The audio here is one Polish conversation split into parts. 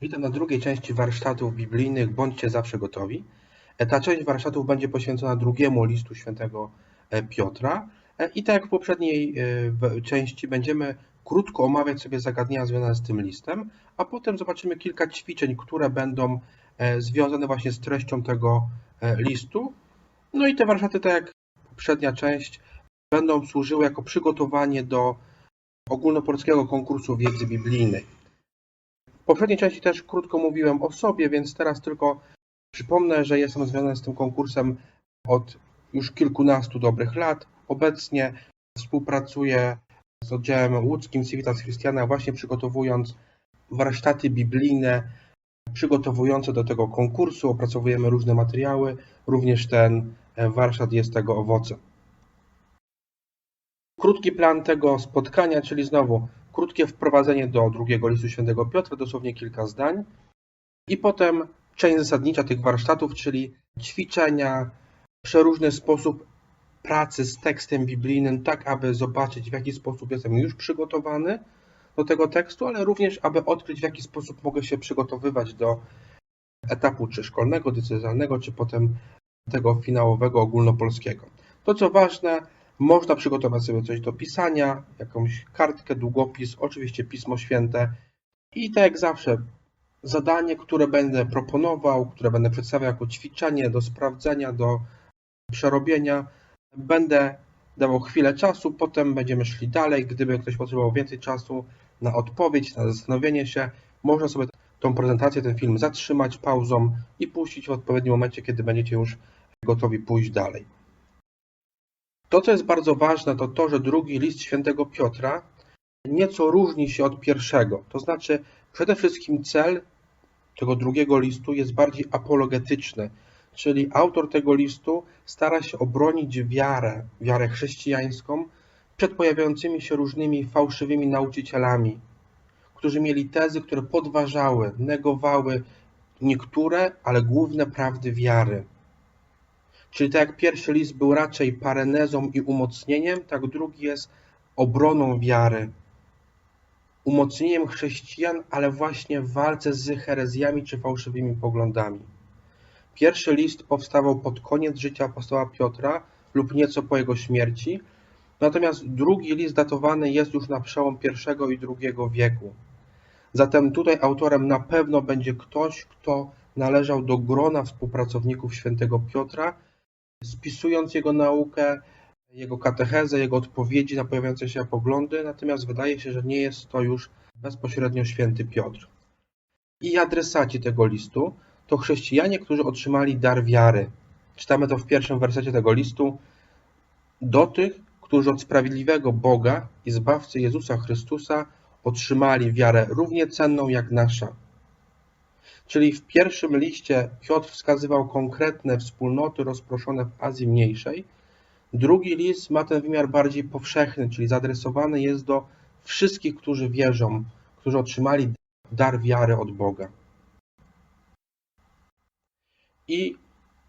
Witam na drugiej części warsztatów biblijnych. Bądźcie zawsze gotowi. E, Ta część warsztatów będzie poświęcona drugiemu listu świętego e, Piotra. E, I tak jak w poprzedniej części będziemy krótko omawiać sobie zagadnienia związane z tym listem, a potem zobaczymy kilka ćwiczeń, które będą związane właśnie z treścią tego listu. No i te warsztaty, tak jak poprzednia część, będą służyły jako przygotowanie do ogólnopolskiego konkursu wiedzy biblijnej. Poprzedniej części też krótko mówiłem o sobie, więc teraz tylko przypomnę, że jestem związany z tym konkursem od już kilkunastu dobrych lat. Obecnie współpracuję z oddziałem łódzkim Civitas Christiana, właśnie przygotowując warsztaty biblijne, przygotowujące do tego konkursu. Opracowujemy różne materiały, również ten e, warsztat jest tego owocem. Krótki plan tego spotkania, czyli znowu krótkie wprowadzenie do drugiego listu świętego Piotra, dosłownie kilka zdań, i potem część zasadnicza tych warsztatów, czyli ćwiczenia, przeróżny sposób pracy z tekstem biblijnym, tak aby zobaczyć, w jaki sposób jestem już przygotowany do tego tekstu, ale również, aby odkryć, w jaki sposób mogę się przygotowywać do etapu czy szkolnego, decyzjalnego, czy potem tego finałowego ogólnopolskiego. To, co ważne, można przygotować sobie coś do pisania, jakąś kartkę, długopis, oczywiście Pismo Święte i tak jak zawsze zadanie, które będę proponował, które będę przedstawiał jako ćwiczenie do sprawdzenia, do przerobienia, będę dawał chwilę czasu, potem będziemy szli dalej. Gdyby ktoś potrzebował więcej czasu na odpowiedź, na zastanowienie się, można sobie tą prezentację, ten film zatrzymać pauzą i puścić w odpowiednim momencie, kiedy będziecie już gotowi pójść dalej. To, co jest bardzo ważne, to to, że drugi list świętego Piotra nieco różni się od pierwszego. To znaczy, przede wszystkim cel tego drugiego listu jest bardziej apologetyczny, czyli autor tego listu stara się obronić wiarę, wiarę chrześcijańską przed pojawiającymi się różnymi fałszywymi nauczycielami, którzy mieli tezy, które podważały, negowały niektóre, ale główne prawdy wiary. Czyli tak jak pierwszy list był raczej parenezą i umocnieniem, tak drugi jest obroną wiary, umocnieniem chrześcijan, ale właśnie w walce z herezjami czy fałszywymi poglądami. Pierwszy list powstawał pod koniec życia apostoła Piotra lub nieco po jego śmierci, natomiast drugi list datowany jest już na przełom I i II wieku. Zatem tutaj autorem na pewno będzie ktoś, kto należał do grona współpracowników świętego Piotra, spisując jego naukę, jego katechezę, jego odpowiedzi na pojawiające się poglądy, natomiast wydaje się, że nie jest to już bezpośrednio święty Piotr. I adresaci tego listu to chrześcijanie, którzy otrzymali dar wiary. Czytamy to w pierwszym wersecie tego listu. Do tych, którzy od sprawiedliwego Boga i Zbawcy Jezusa Chrystusa otrzymali wiarę równie cenną jak nasza. Czyli w pierwszym liście Piotr wskazywał konkretne wspólnoty rozproszone w Azji Mniejszej. Drugi list ma ten wymiar bardziej powszechny, czyli zaadresowany jest do wszystkich, którzy wierzą, którzy otrzymali dar wiary od Boga. I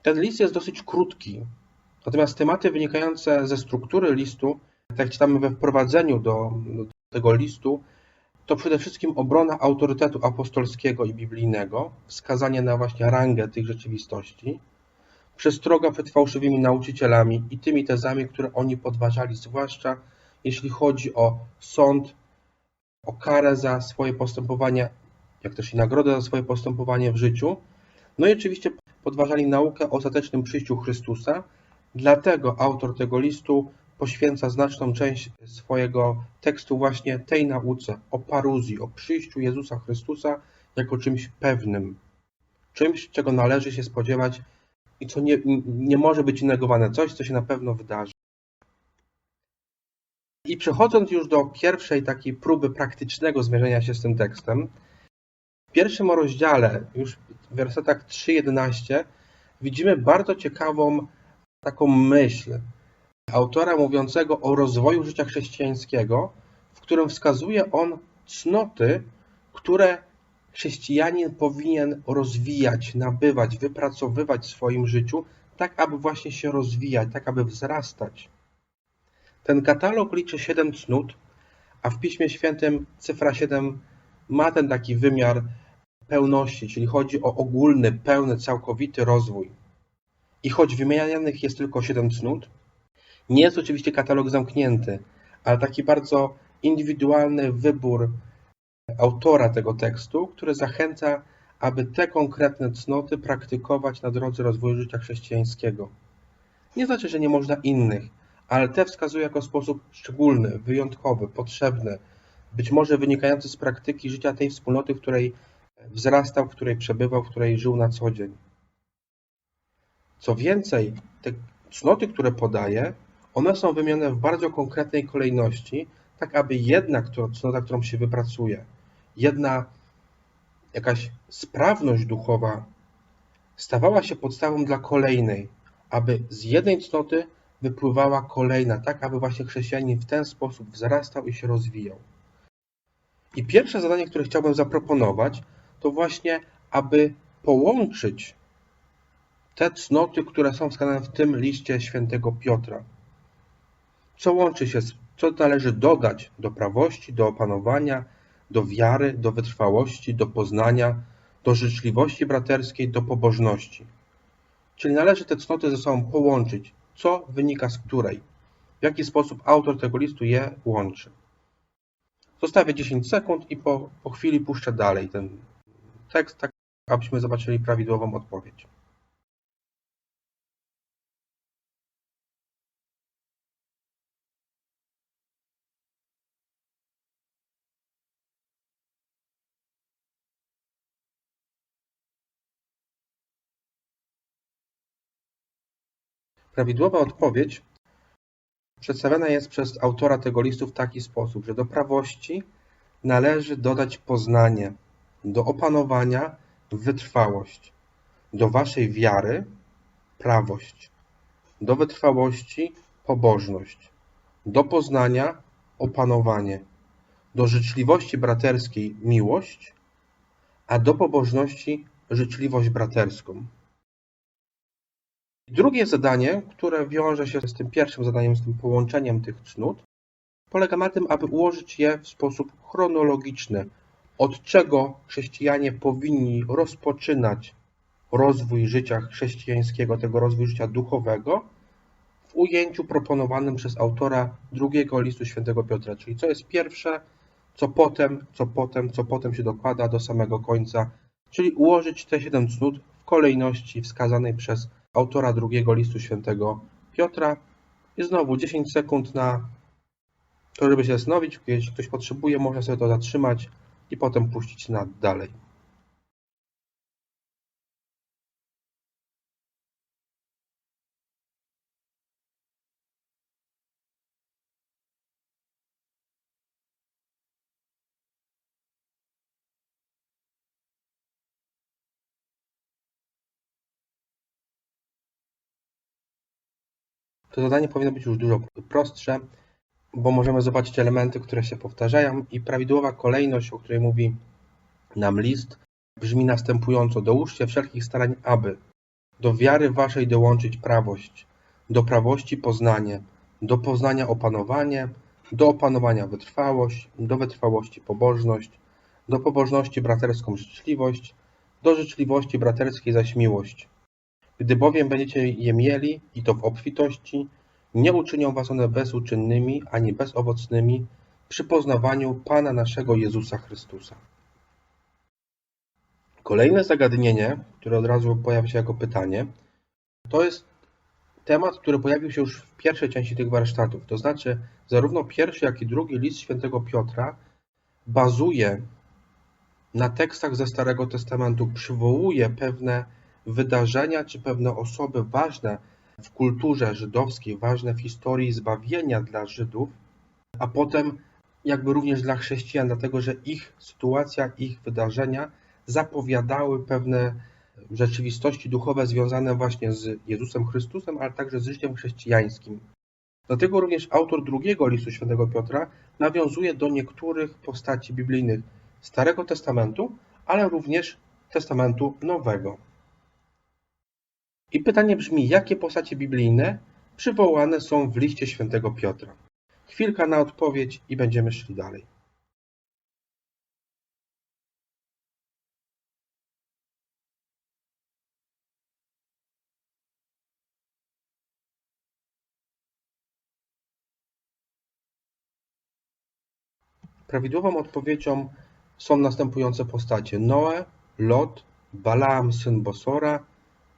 ten list jest dosyć krótki, natomiast tematy wynikające ze struktury listu, tak jak czytamy we wprowadzeniu do, do tego listu, to przede wszystkim obrona autorytetu apostolskiego i biblijnego, wskazanie na właśnie rangę tych rzeczywistości, przestroga przed fałszywymi nauczycielami i tymi tezami, które oni podważali, zwłaszcza jeśli chodzi o sąd, o karę za swoje postępowanie, jak też i nagrodę za swoje postępowanie w życiu. No i oczywiście podważali naukę o ostatecznym przyjściu Chrystusa. Dlatego autor tego listu poświęca znaczną część swojego tekstu właśnie tej nauce o paruzji, o przyjściu Jezusa Chrystusa jako czymś pewnym, czymś, czego należy się spodziewać i co nie, nie może być negowane, coś, co się na pewno wydarzy. I przechodząc już do pierwszej takiej próby praktycznego zmierzenia się z tym tekstem, w pierwszym rozdziale, już w wersetach 3-11, widzimy bardzo ciekawą taką myśl autora mówiącego o rozwoju życia chrześcijańskiego, w którym wskazuje on cnoty, które chrześcijanin powinien rozwijać, nabywać, wypracowywać w swoim życiu, tak aby właśnie się rozwijać, tak aby wzrastać. Ten katalog liczy 7 cnót, a w Piśmie Świętym cyfra 7 ma ten taki wymiar pełności, czyli chodzi o ogólny, pełny, całkowity rozwój. I choć wymienianych jest tylko siedem cnót, nie jest oczywiście katalog zamknięty, ale taki bardzo indywidualny wybór autora tego tekstu, który zachęca, aby te konkretne cnoty praktykować na drodze rozwoju życia chrześcijańskiego. Nie znaczy, że nie można innych, ale te wskazuje jako sposób szczególny, wyjątkowy, potrzebny, być może wynikający z praktyki życia tej wspólnoty, w której wzrastał, w której przebywał, w której żył na co dzień. Co więcej, te cnoty, które podaje, one są wymienione w bardzo konkretnej kolejności, tak aby jedna cnota, którą się wypracuje, jedna jakaś sprawność duchowa stawała się podstawą dla kolejnej, aby z jednej cnoty wypływała kolejna, tak aby właśnie chrześcijanin w ten sposób wzrastał i się rozwijał. I pierwsze zadanie, które chciałbym zaproponować, to właśnie, aby połączyć te cnoty, które są wskazane w tym liście świętego Piotra. Co łączy się, co należy dodać do prawości, do opanowania, do wiary, do wytrwałości, do poznania, do życzliwości braterskiej, do pobożności. Czyli należy te cnoty ze sobą połączyć, co wynika z której, w jaki sposób autor tego listu je łączy. Zostawię 10 sekund i po, po chwili puszczę dalej ten tekst, tak abyśmy zobaczyli prawidłową odpowiedź. Prawidłowa odpowiedź przedstawiona jest przez autora tego listu w taki sposób, że do prawości należy dodać poznanie, do opanowania wytrwałość, do waszej wiary prawość, do wytrwałości pobożność, do poznania opanowanie, do życzliwości braterskiej miłość, a do pobożności życzliwość braterską. Drugie zadanie, które wiąże się z tym pierwszym zadaniem, z tym połączeniem tych cnót, polega na tym, aby ułożyć je w sposób chronologiczny, od czego chrześcijanie powinni rozpoczynać rozwój życia chrześcijańskiego, tego rozwoju życia duchowego, w ujęciu proponowanym przez autora drugiego listu świętego Piotra, czyli co jest pierwsze, co potem, co potem, co potem się dokłada do samego końca, czyli ułożyć te siedem cnót w kolejności wskazanej przez autora drugiego listu świętego Piotra. I znowu 10 sekund na to, żeby się zastanowić. Jeśli ktoś potrzebuje, można sobie to zatrzymać i potem puścić na dalej. To zadanie powinno być już dużo prostsze, bo możemy zobaczyć elementy, które się powtarzają i prawidłowa kolejność, o której mówi nam list, brzmi następująco. Dołóżcie wszelkich starań, aby do wiary waszej dołączyć prawość, do prawości poznanie, do poznania opanowanie, do opanowania wytrwałość, do wytrwałości pobożność, do pobożności braterską życzliwość, do życzliwości braterskiej zaś miłość. Gdy bowiem będziecie je mieli, i to w obfitości, nie uczynią was one bezuczynnymi ani bezowocnymi przy poznawaniu Pana naszego Jezusa Chrystusa. Kolejne zagadnienie, które od razu pojawia się jako pytanie, to jest temat, który pojawił się już w pierwszej części tych warsztatów. To znaczy, zarówno pierwszy, jak i drugi list świętego Piotra bazuje na tekstach ze Starego Testamentu, przywołuje pewne wydarzenia czy pewne osoby ważne w kulturze żydowskiej, ważne w historii zbawienia dla Żydów, a potem jakby również dla chrześcijan, dlatego że ich sytuacja, ich wydarzenia zapowiadały pewne rzeczywistości duchowe związane właśnie z Jezusem Chrystusem, ale także z życiem chrześcijańskim. Dlatego również autor drugiego listu świętego Piotra nawiązuje do niektórych postaci biblijnych Starego Testamentu, ale również Testamentu Nowego. I pytanie brzmi, jakie postacie biblijne przywołane są w liście świętego Piotra? Chwilka na odpowiedź i będziemy szli dalej. Prawidłową odpowiedzią są następujące postacie: Noe, Lot, Balaam syn Bosora,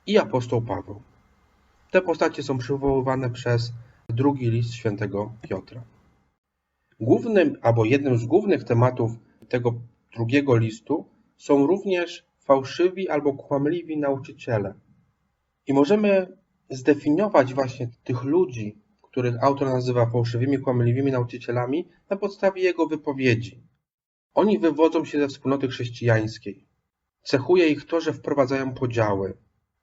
i apostoł Paweł. Te postacie są przywoływane przez drugi list świętego Piotra. Głównym albo jednym z głównych tematów tego drugiego listu są również fałszywi albo kłamliwi nauczyciele. I możemy zdefiniować właśnie tych ludzi, których autor nazywa fałszywymi, kłamliwymi nauczycielami, na podstawie jego wypowiedzi. Oni wywodzą się ze wspólnoty chrześcijańskiej. Cechuje ich to, że wprowadzają podziały.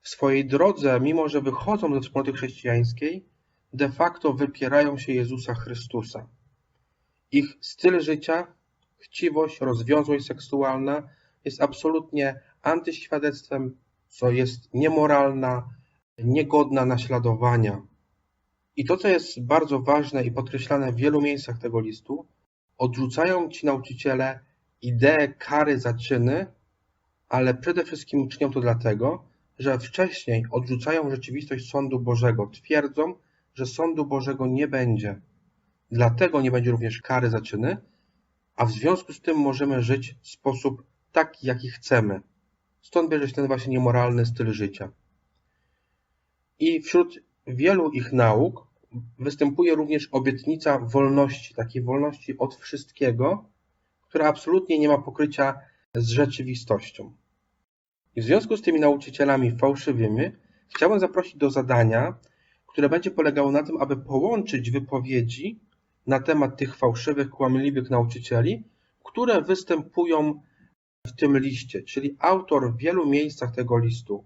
W swojej drodze, mimo że wychodzą ze wspólnoty chrześcijańskiej, de facto wypierają się Jezusa Chrystusa. Ich styl życia, chciwość, rozwiązłość seksualna jest absolutnie antyświadectwem, co jest niemoralna, niegodna naśladowania. I to, co jest bardzo ważne i podkreślane w wielu miejscach tego listu, odrzucają ci nauczyciele ideę kary za czyny, ale przede wszystkim czynią to dlatego, że wcześniej odrzucają rzeczywistość sądu Bożego, twierdzą, że sądu Bożego nie będzie. Dlatego nie będzie również kary za czyny, a w związku z tym możemy żyć w sposób taki, jaki chcemy. Stąd bierze się ten właśnie niemoralny styl życia. I wśród wielu ich nauk występuje również obietnica wolności, takiej wolności od wszystkiego, która absolutnie nie ma pokrycia z rzeczywistością. I w związku z tymi nauczycielami fałszywymi chciałem zaprosić do zadania, które będzie polegało na tym, aby połączyć wypowiedzi na temat tych fałszywych, kłamliwych nauczycieli, które występują w tym liście. Czyli autor w wielu miejscach tego listu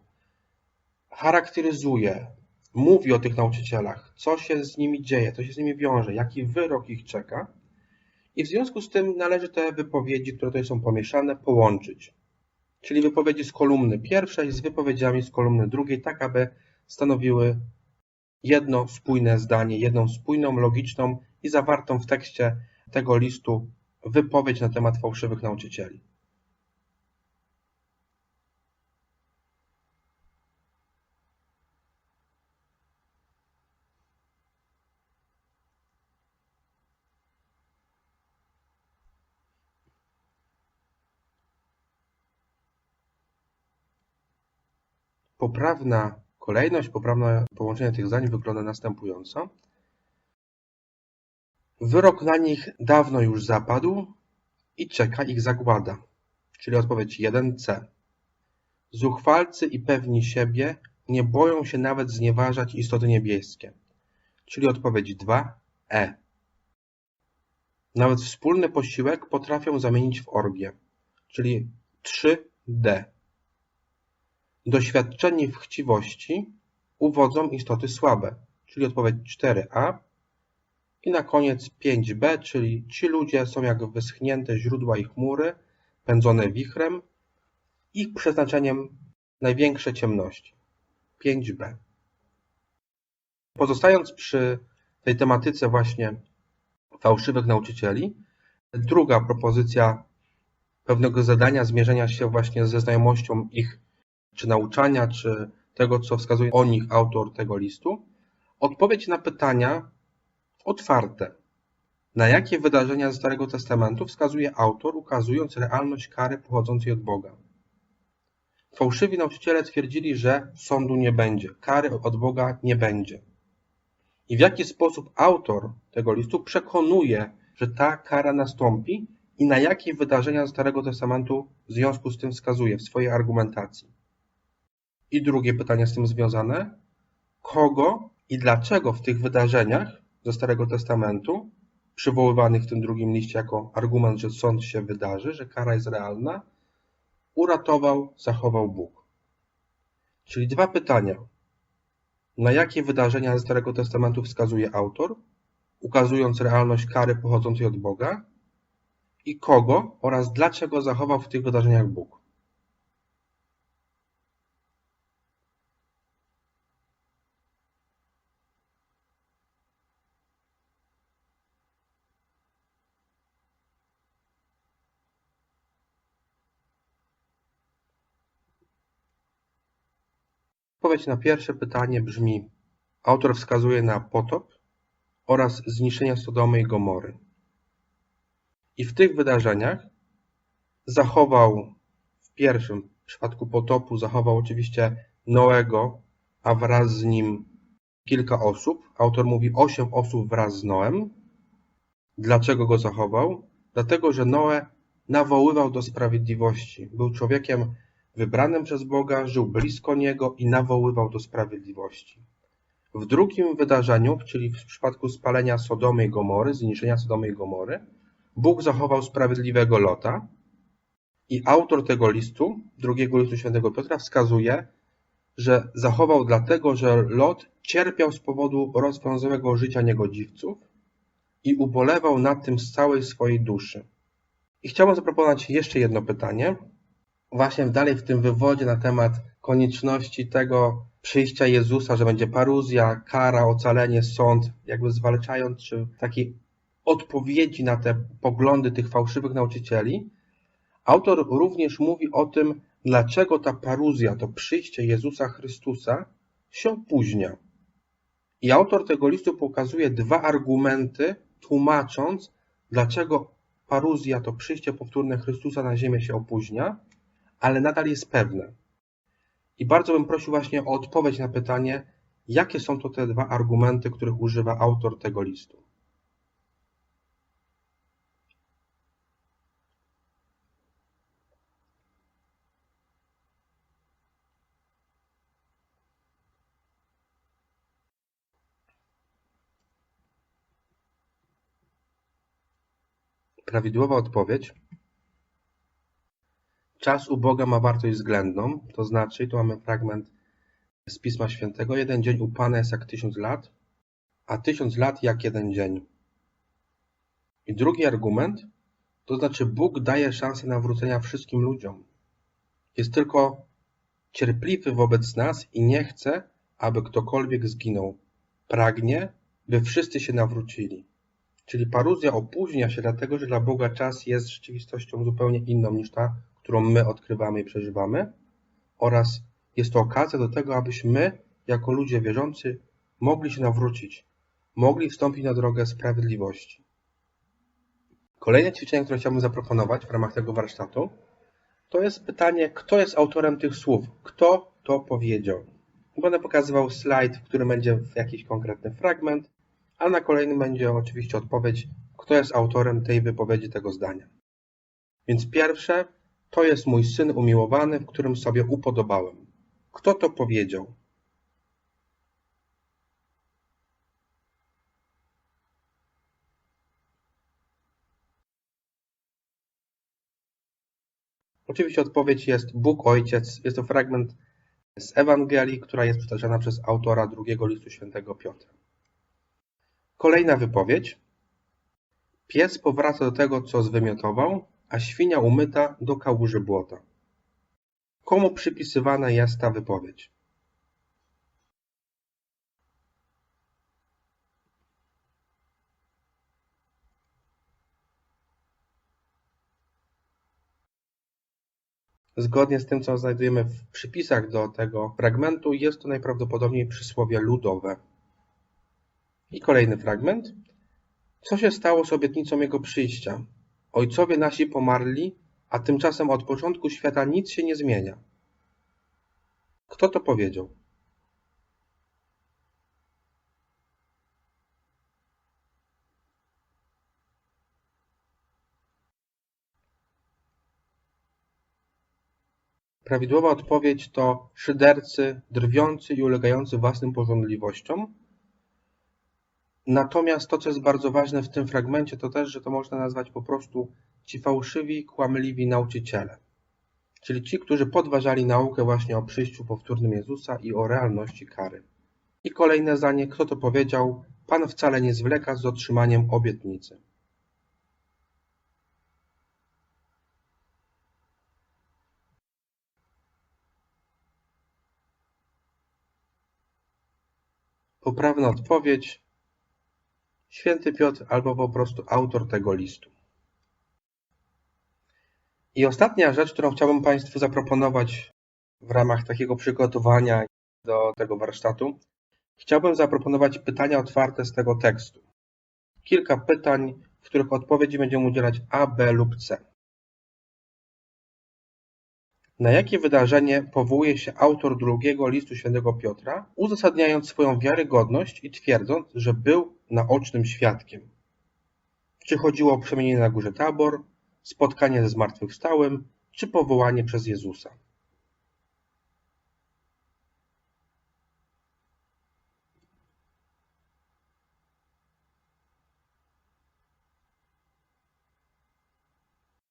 charakteryzuje, mówi o tych nauczycielach, co się z nimi dzieje, co się z nimi wiąże, jaki wyrok ich czeka. I w związku z tym należy te wypowiedzi, które tutaj są pomieszane, połączyć. Czyli wypowiedzi z kolumny pierwszej z wypowiedziami z kolumny drugiej, tak aby stanowiły jedno spójne zdanie, jedną spójną, logiczną i zawartą w tekście tego listu wypowiedź na temat fałszywych nauczycieli. Poprawna kolejność, poprawne połączenie tych zdań wygląda następująco. Wyrok na nich dawno już zapadł i czeka ich zagłada. Czyli odpowiedź 1c. Zuchwalcy i pewni siebie nie boją się nawet znieważać istoty niebieskie. Czyli odpowiedź 2e. Nawet wspólny posiłek potrafią zamienić w orgię. Czyli 3d. Doświadczeni w chciwości uwodzą istoty słabe, czyli odpowiedź 4a. I na koniec 5b, czyli ci ludzie są jak wyschnięte źródła i chmury, pędzone wichrem, ich przeznaczeniem największe ciemności. 5b. Pozostając przy tej tematyce właśnie fałszywych nauczycieli, druga propozycja pewnego zadania zmierzenia się właśnie ze znajomością ich czy nauczania, czy tego, co wskazuje o nich autor tego listu, odpowiedź na pytania otwarte. Na jakie wydarzenia ze Starego Testamentu wskazuje autor, ukazując realność kary pochodzącej od Boga? Fałszywi nauczyciele twierdzili, że sądu nie będzie, kary od Boga nie będzie. I w jaki sposób autor tego listu przekonuje, że ta kara nastąpi i na jakie wydarzenia ze Starego Testamentu w związku z tym wskazuje w swojej argumentacji? I drugie pytanie z tym związane. Kogo i dlaczego w tych wydarzeniach ze Starego Testamentu, przywoływanych w tym drugim liście jako argument, że sąd się wydarzy, że kara jest realna, uratował, zachował Bóg? Czyli dwa pytania. Na jakie wydarzenia ze Starego Testamentu wskazuje autor, ukazując realność kary pochodzącej od Boga? I kogo oraz dlaczego zachował w tych wydarzeniach Bóg? Odpowiedź na pierwsze pytanie brzmi: Autor wskazuje na potop oraz zniszczenie Sodomy i Gomory. I w tych wydarzeniach zachował w pierwszym przypadku potopu, zachował oczywiście Noego, a wraz z nim kilka osób. Autor mówi osiem osób wraz z Noem. Dlaczego go zachował? Dlatego, że Noe nawoływał do sprawiedliwości. Był człowiekiem wybranym przez Boga, żył blisko Niego i nawoływał do sprawiedliwości. W drugim wydarzeniu, czyli w przypadku spalenia Sodomy i Gomory, zniszczenia Sodomy i Gomory, Bóg zachował sprawiedliwego Lota i autor tego listu, drugiego listu świętego Piotra, wskazuje, że zachował dlatego, że Lot cierpiał z powodu rozwiązłego życia niegodziwców i ubolewał nad tym z całej swojej duszy. I chciałbym zaproponować jeszcze jedno pytanie, właśnie dalej w tym wywodzie na temat konieczności tego przyjścia Jezusa, że będzie paruzja, kara, ocalenie, sąd, jakby zwalczając, czy takiej odpowiedzi na te poglądy tych fałszywych nauczycieli, autor również mówi o tym, dlaczego ta paruzja, to przyjście Jezusa Chrystusa się opóźnia. I autor tego listu pokazuje dwa argumenty, tłumacząc, dlaczego paruzja, to przyjście powtórne Chrystusa na ziemię się opóźnia, ale nadal jest pewne. I bardzo bym prosił właśnie o odpowiedź na pytanie, jakie są to te dwa argumenty, których używa autor tego listu. Prawidłowa odpowiedź. Czas u Boga ma wartość względną, to znaczy, tu mamy fragment z Pisma Świętego, jeden dzień u Pana jest jak tysiąc lat, a tysiąc lat jak jeden dzień. I drugi argument, to znaczy Bóg daje szansę nawrócenia wszystkim ludziom. Jest tylko cierpliwy wobec nas i nie chce, aby ktokolwiek zginął. Pragnie, by wszyscy się nawrócili. Czyli paruzja opóźnia się dlatego, że dla Boga czas jest rzeczywistością zupełnie inną niż ta, którą my odkrywamy i przeżywamy, oraz jest to okazja do tego, abyśmy, jako ludzie wierzący, mogli się nawrócić, mogli wstąpić na drogę sprawiedliwości. Kolejne ćwiczenie, które chciałbym zaproponować w ramach tego warsztatu, to jest pytanie, kto jest autorem tych słów? Kto to powiedział? Będę pokazywał slajd, w którym będzie jakiś konkretny fragment, a na kolejnym będzie oczywiście odpowiedź, kto jest autorem tej wypowiedzi, tego zdania. Więc pierwsze, to jest mój syn umiłowany, w którym sobie upodobałem. Kto to powiedział? Oczywiście odpowiedź jest Bóg Ojciec. Jest to fragment z Ewangelii, która jest przytaczana przez autora drugiego listu świętego Piotra. Kolejna wypowiedź. Pies powraca do tego, co zwymiotował, a świnia umyta do kałuży błota. Komu przypisywana jest ta wypowiedź? Zgodnie z tym, co znajdujemy w przypisach do tego fragmentu, jest to najprawdopodobniej przysłowie ludowe. I kolejny fragment. Co się stało z obietnicą jego przyjścia? Ojcowie nasi pomarli, a tymczasem od początku świata nic się nie zmienia. Kto to powiedział? Prawidłowa odpowiedź to szydercy, drwiący i ulegający własnym pożądliwościom. Natomiast to, co jest bardzo ważne w tym fragmencie, to też, że to można nazwać po prostu ci fałszywi, kłamliwi nauczyciele. Czyli ci, którzy podważali naukę właśnie o przyjściu powtórnym Jezusa i o realności kary. I kolejne zdanie, kto to powiedział? Pan wcale nie zwleka z otrzymaniem obietnicy. Poprawna odpowiedź Święty Piotr albo po prostu autor tego listu. I ostatnia rzecz, którą chciałbym Państwu zaproponować w ramach takiego przygotowania do tego warsztatu, chciałbym zaproponować pytania otwarte z tego tekstu. Kilka pytań, w których odpowiedzi będziemy udzielać A, B lub C. Na jakie wydarzenie powołuje się autor drugiego listu świętego Piotra, uzasadniając swoją wiarygodność i twierdząc, że był naocznym świadkiem? Czy chodziło o przemienienie na górze Tabor, spotkanie ze zmartwychwstałym, czy powołanie przez Jezusa?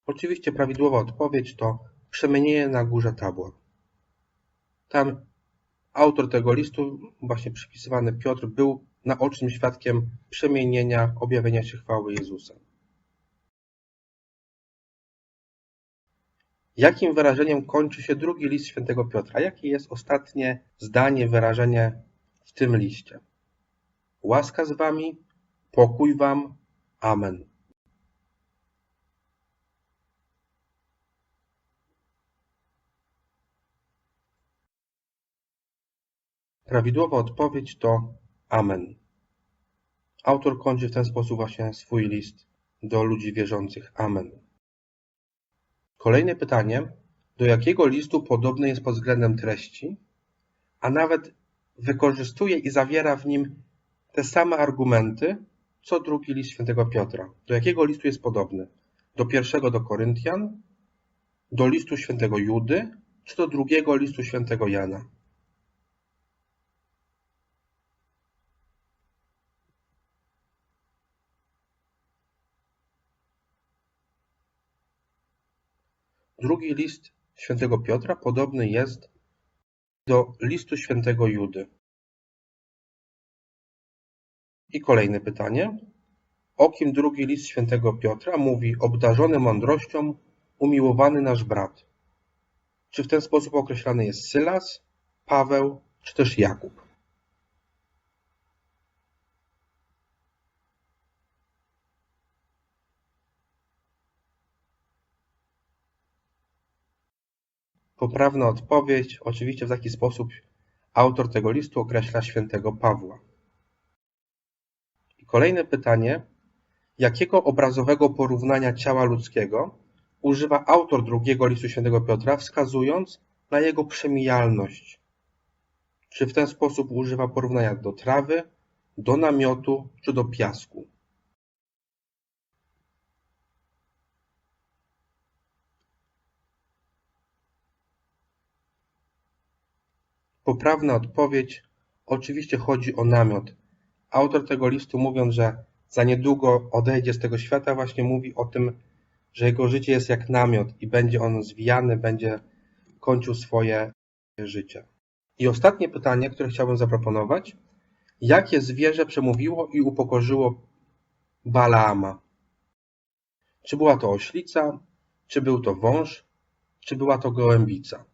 Oczywiście prawidłowa odpowiedź to przemienienie na górze Tabor. Tam autor tego listu, właśnie przypisywany Piotr, był naocznym świadkiem przemienienia, objawienia się chwały Jezusa. Jakim wyrażeniem kończy się drugi list świętego Piotra? Jakie jest ostatnie zdanie, wyrażenie w tym liście? Łaska z wami, pokój wam, amen. Prawidłowa odpowiedź to Amen. Autor kończy w ten sposób właśnie swój list do ludzi wierzących. Amen. Kolejne pytanie. Do jakiego listu podobny jest pod względem treści, a nawet wykorzystuje i zawiera w nim te same argumenty, co drugi list świętego Piotra? Do jakiego listu jest podobny? Do pierwszego do Koryntian, do listu świętego Judy, czy do drugiego listu świętego Jana? Drugi list świętego Piotra podobny jest do listu świętego Judy. I kolejne pytanie. O kim drugi list świętego Piotra mówi obdarzony mądrością, umiłowany nasz brat? Czy w ten sposób określany jest Sylas, Paweł, czy też Jakub? Poprawna odpowiedź, oczywiście w taki sposób autor tego listu określa świętego Pawła. Kolejne pytanie. Jakiego obrazowego porównania ciała ludzkiego używa autor drugiego listu świętego Piotra, wskazując na jego przemijalność? Czy w ten sposób używa porównania do trawy, do namiotu czy do piasku? Poprawna odpowiedź oczywiście chodzi o namiot. Autor tego listu mówiąc, że za niedługo odejdzie z tego świata, właśnie mówi o tym, że jego życie jest jak namiot i będzie on zwijany, będzie kończył swoje życie. I ostatnie pytanie, które chciałbym zaproponować. Jakie zwierzę przemówiło i upokorzyło Balaama? Czy była to oślica, czy był to wąż, czy była to gołębica?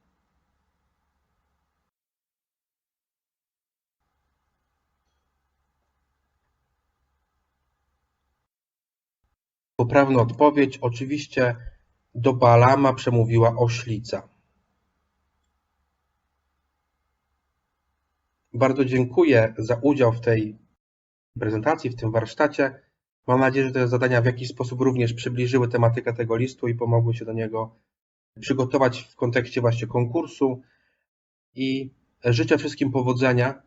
Poprawna odpowiedź oczywiście do Balama przemówiła oślica. Bardzo dziękuję za udział w tej prezentacji, w tym warsztacie. Mam nadzieję, że te zadania w jakiś sposób również przybliżyły tematykę tego listu i pomogły się do niego przygotować w kontekście właśnie konkursu. I życzę wszystkim powodzenia,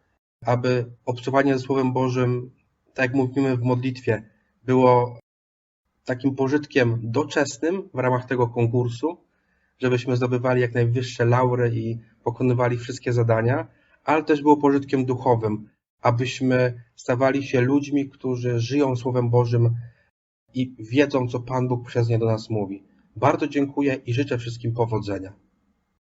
aby obcowanie ze Słowem Bożym, tak jak mówimy w modlitwie, było takim pożytkiem doczesnym w ramach tego konkursu, żebyśmy zdobywali jak najwyższe laury i pokonywali wszystkie zadania, ale też było pożytkiem duchowym, abyśmy stawali się ludźmi, którzy żyją Słowem Bożym i wiedzą, co Pan Bóg przez nie do nas mówi. Bardzo dziękuję i życzę wszystkim powodzenia.